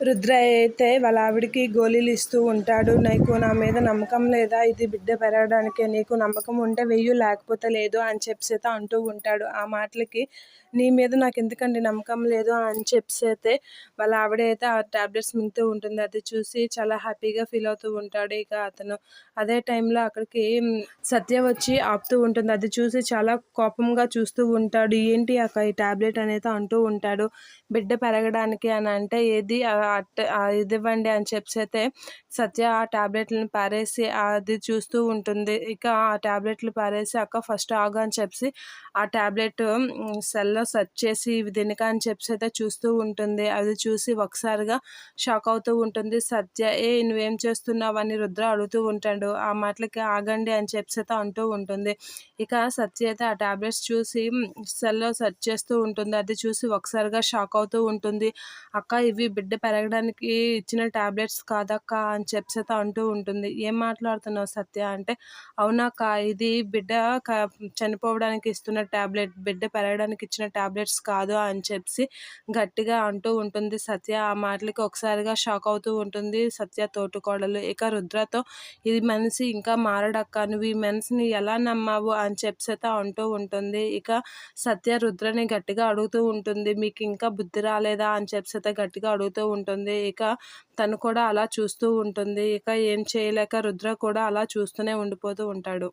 రుద్ర అయితే వాళ్ళ ఆవిడకి గోళీలు ఇస్తూ ఉంటాడు. నీకు నా మీద నమ్మకం లేదా? ఇది బిడ్డ పెరగడానికి నీకు నమ్మకం ఉంటే వెయ్యి లేకపోతే లేదు అని చెప్పేసి అంటూ ఉంటాడు. ఆ మాటలకి నీ మీద నాకు ఎందుకండి నమ్మకం లేదు అని చెప్పేసి వాళ్ళ ఆవిడ అయితే ఆ ట్యాబ్లెట్స్ మింగుతూ ఉంటుంది. అది చూసి చాలా హ్యాపీగా ఫీల్ అవుతూ ఉంటాడు. ఇక అతను అదే టైంలో అక్కడికి సత్య వచ్చి ఆపుతూ ఉంటుంది. అది చూసి చాలా కోపంగా చూస్తూ ఉంటాడు. ఏంటి అక్క ఈ టాబ్లెట్ అనేది అంటూ ఉంటాడు. బిడ్డ పెరగడానికి అని అంటే ఏది? ఇది ఇవ్వండి అని చెప్పి అయితే సత్య ఆ ట్యాబ్లెట్లను పారేసి అది చూస్తూ ఉంటుంది. ఇక ఆ ట్యాబ్లెట్లు పారేసి అక్క ఫస్ట్ ఆగు అని చెప్పి ఆ ట్యాబ్లెట్ సెల్లో సెర్చ్ చేసి ఇవి అని చెప్పి అయితే చూస్తూ ఉంటుంది. అది చూసి ఒకసారిగా షాక్ అవుతూ ఉంటుంది. సత్య ఏ నువ్వేం చేస్తున్నావు? అని రుద్ర అడుగుతూ ఉంటాడు. ఆ మాటలకి ఆగండి అని చెప్పి అయితే అంటూ ఉంటుంది. ఇక సత్య అయితే ఆ టాబ్లెట్స్ చూసి సెల్లో సెర్చ్ చేస్తూ ఉంటుంది. అది చూసి ఒకసారిగా షాక్ అవుతూ ఉంటుంది. అక్క ఇవి బిడ్డ పెరగడానికి ఇచ్చిన టాబ్లెట్స్ కాదక్క అని చెప్పేత అంటూ ఉంటుంది. ఏం మాట్లాడుతున్నావు సత్య? అంటే అవునాక ఇది బిడ్డ చనిపోవడానికి ఇస్తున్న టాబ్లెట్ బిడ్డ పెరగడానికి ఇచ్చిన టాబ్లెట్స్ కాదు అని చెప్పి గట్టిగా అంటూ ఉంటుంది సత్య. ఆ మాటలకి ఒకసారిగా షాక్ అవుతూ ఉంటుంది సత్య తోటుకోడలు. ఇక రుద్రతో ఇది మనిషి ఇంకా మారడక్క నువ్వు ఈ మనిషిని ఎలా నమ్మావు? అని చెప్పేత అంటూ ఉంటుంది. ఇక సత్య రుద్రని గట్టిగా అడుగుతూ ఉంటుంది మీకు ఇంకా బుద్ధి రాలేదా? అని చెప్పేత గట్టిగా అడుగుతూ ఉంటుంది ఉంటుంది. ఇక తను కూడా అలా చూస్తూ ఉంటుంది. ఇక ఏం చేయలేక రుద్ర కూడా అలా చూస్తూనే ఉండిపోతూ ఉంటాడు.